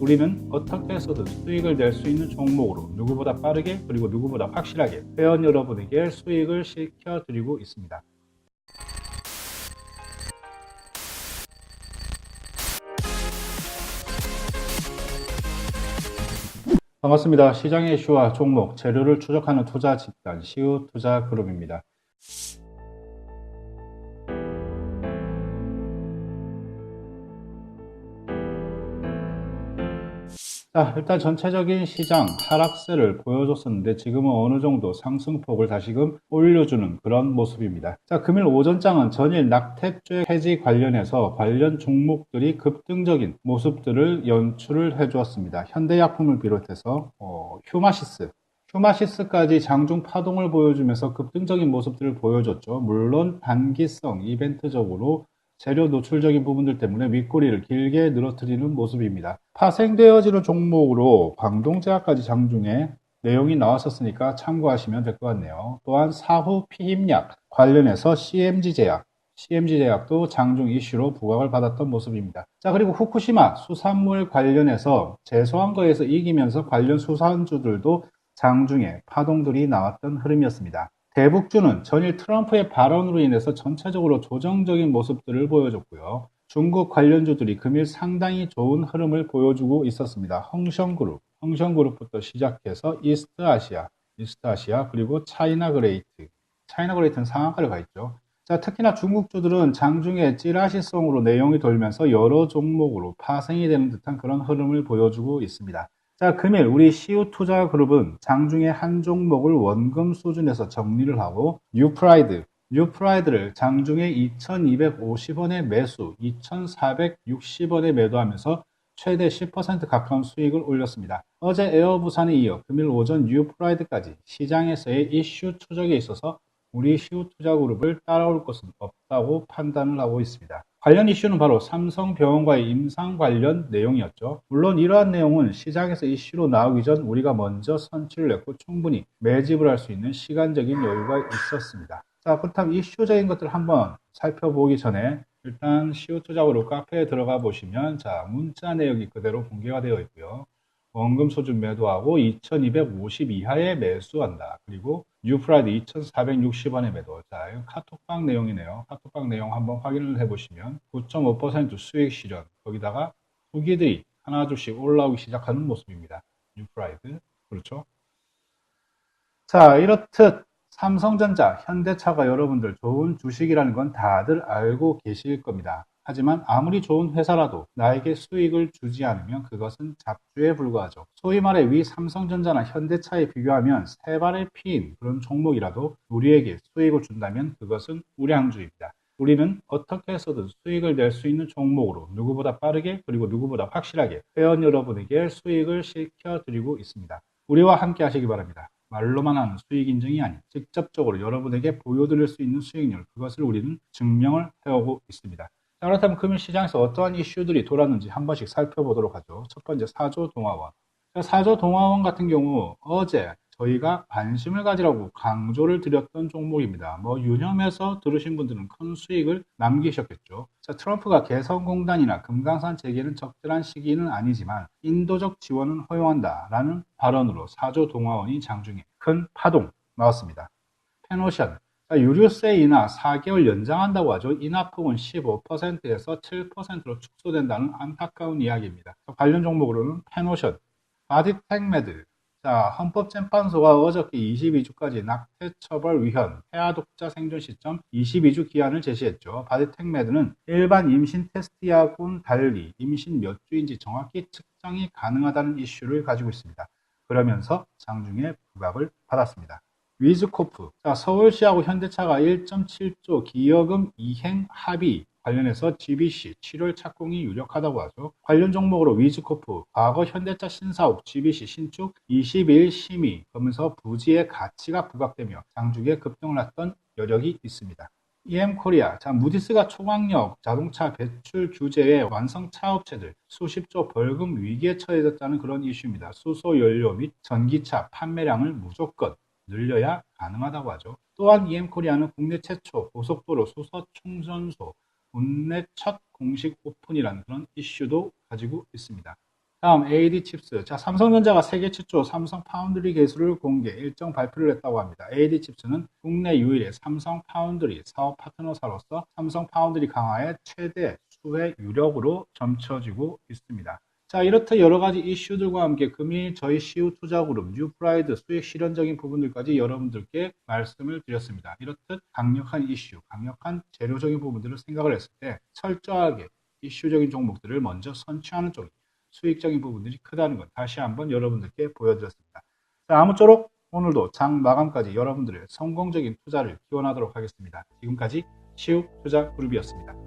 우리는 어떻게 해서든 수익을 낼 수 있는 종목으로 누구보다 빠르게 그리고 누구보다 확실하게 회원 여러분에게 수익을 시켜드리고 있습니다. 반갑습니다. 시장의 이슈와 종목, 재료를 추적하는 투자 집단 시우 투자 그룹입니다. 자, 일단 전체적인 시장 하락세를 보여줬었는데 지금은 어느 정도 상승폭을 다시금 올려주는 그런 모습입니다. 자, 금일 오전장은 전일 낙태죄 해지 관련해서 관련 종목들이 급등적인 모습들을 연출을 해주었습니다. 현대약품을 비롯해서 어, 휴마시스, 휴마시스까지 장중 파동을 보여주면서 급등적인 모습들을 보여줬죠. 물론 단기성 이벤트적으로 재료 노출적인 부분들 때문에 윗꼬리를 길게 늘어뜨리는 모습입니다. 파생되어지는 종목으로 광동제약까지 장중에 내용이 나왔었으니까 참고하시면 될 것 같네요. 또한 사후 피임약 관련해서 CMG제약, CMG제약도 장중 이슈로 부각을 받았던 모습입니다. 자, 그리고 후쿠시마 수산물 관련해서 제소한 거에서 이기면서 관련 수산주들도 장중에 파동들이 나왔던 흐름이었습니다. 대북주는 전일 트럼프의 발언으로 인해서 전체적으로 조정적인 모습들을 보여줬고요. 중국 관련주들이 금일 상당히 좋은 흐름을 보여주고 있었습니다. 흥성그룹, 흥성그룹부터 시작해서 이스트아시아, 이스트아시아 그리고 차이나 그레이트, 차이나 그레이트는 상한가를 가 있죠. 자, 특히나 중국주들은 장중에 찌라시성으로 내용이 돌면서 여러 종목으로 파생이 되는 듯한 그런 흐름을 보여주고 있습니다. 자, 금일 우리 시우 투자 그룹은 장중에 한 종목을 원금 수준에서 정리를 하고 뉴프라이드, 뉴프라이드를 장중에 2250원에 매수, 2460원에 매도하면서 최대 10% 가까운 수익을 올렸습니다. 어제 에어부산에 이어 금일 오전 뉴프라이드까지 시장에서의 이슈 추적에 있어서 우리 시우 투자 그룹을 따라올 것은 없다고 판단을 하고 있습니다. 관련 이슈는 바로 삼성병원과의 임상 관련 내용이었죠. 물론 이러한 내용은 시장에서 이슈로 나오기 전 우리가 먼저 선취를 했고 충분히 매집을 할 수 있는 시간적인 여유가 있었습니다. 자, 그렇다면 이슈적인 것들 한번 살펴보기 전에 일단 시우 투자그룹 카페에 들어가 보시면 자, 문자 내역이 그대로 공개가 되어 있고요. 원금 소준 매도하고 2250 이하에 매수한다. 그리고 뉴프라이드 2460원에 매도. 자, 이거 카톡방 내용이네요. 카톡방 내용 한번 확인을 해보시면 9.5% 수익 실현. 거기다가 후기들이 하나둘씩 올라오기 시작하는 모습입니다. 뉴프라이드. 그렇죠? 자, 이렇듯 삼성전자, 현대차가 여러분들 좋은 주식이라는 건 다들 알고 계실 겁니다. 하지만 아무리 좋은 회사라도 나에게 수익을 주지 않으면 그것은 잡주에 불과하죠. 소위 말해 위 삼성전자나 현대차에 비교하면 세 발의 피인 그런 종목이라도 우리에게 수익을 준다면 그것은 우량주입니다. 우리는 어떻게 해서든 수익을 낼 수 있는 종목으로 누구보다 빠르게 그리고 누구보다 확실하게 회원 여러분에게 수익을 시켜드리고 있습니다. 우리와 함께 하시기 바랍니다. 말로만 하는 수익 인증이 아닌 직접적으로 여러분에게 보여드릴 수 있는 수익률 그것을 우리는 증명을 해오고 있습니다. 자, 그렇다면 금일 시장에서 어떠한 이슈들이 돌았는지 한 번씩 살펴보도록 하죠. 첫 번째 사조 동화원. 사조 동화원 같은 경우 어제 저희가 관심을 가지라고 강조를 드렸던 종목입니다. 뭐 유념해서 들으신 분들은 큰 수익을 남기셨겠죠. 자, 트럼프가 개성공단이나 금강산 재개는 적절한 시기는 아니지만 인도적 지원은 허용한다라는 발언으로 사조 동화원이 장중에 큰 파동 나왔습니다. 페노션 유류세 인하 4개월 연장한다고 하죠. 인하폭은 15%에서 7%로 축소된다는 안타까운 이야기입니다. 관련 종목으로는 페노션, 바디텍메드, 자, 헌법재판소가 어저께 22주까지 낙태 처벌 위헌, 폐하 독자 생존 시점 22주 기한을 제시했죠. 바디텍메드는 일반 임신 테스트하고는 달리 임신 몇 주인지 정확히 측정이 가능하다는 이슈를 가지고 있습니다. 그러면서 장중에 부각을 받았습니다. 위즈코프. 자, 서울시하고 현대차가 1.7조 기여금 이행 합의 관련해서 GBC 7월 착공이 유력하다고 하죠. 관련 종목으로 위즈코프, 과거 현대차 신사업 GBC 신축 22일 심의 그러면서 부지의 가치가 부각되며 장중에 급등을 했던 여력이 있습니다. EM코리아, 자, 무디스가 초강력 자동차 배출 규제의 완성 차업체들 수십조 벌금 위기에 처해졌다는 그런 이슈입니다. 수소 연료 및 전기차 판매량을 무조건 늘려야 가능하다고 하죠. 또한 EM코리아는 국내 최초 고속도로 수소 충전소 국내 첫 공식 오픈이라는 그런 이슈도 가지고 있습니다. 다음 AD 칩스. 자, 삼성전자가 세계 최초 삼성 파운드리 개수를 공개 일정 발표를 했다고 합니다. AD 칩스는 국내 유일의 삼성 파운드리 사업 파트너사로서 삼성 파운드리 강화의 최대 수혜 유력으로 점쳐지고 있습니다. 자, 이렇듯 여러 가지 이슈들과 함께 금일 저희 시우 투자그룹 뉴프라이드 수익 실현적인 부분들까지 여러분들께 말씀을 드렸습니다. 이렇듯 강력한 이슈, 강력한 재료적인 부분들을 생각을 했을 때 철저하게 이슈적인 종목들을 먼저 선취하는 쪽이 수익적인 부분들이 크다는 것 다시 한번 여러분들께 보여드렸습니다. 자, 아무쪼록 오늘도 장 마감까지 여러분들의 성공적인 투자를 기원하도록 하겠습니다. 지금까지 시우 투자 그룹이었습니다.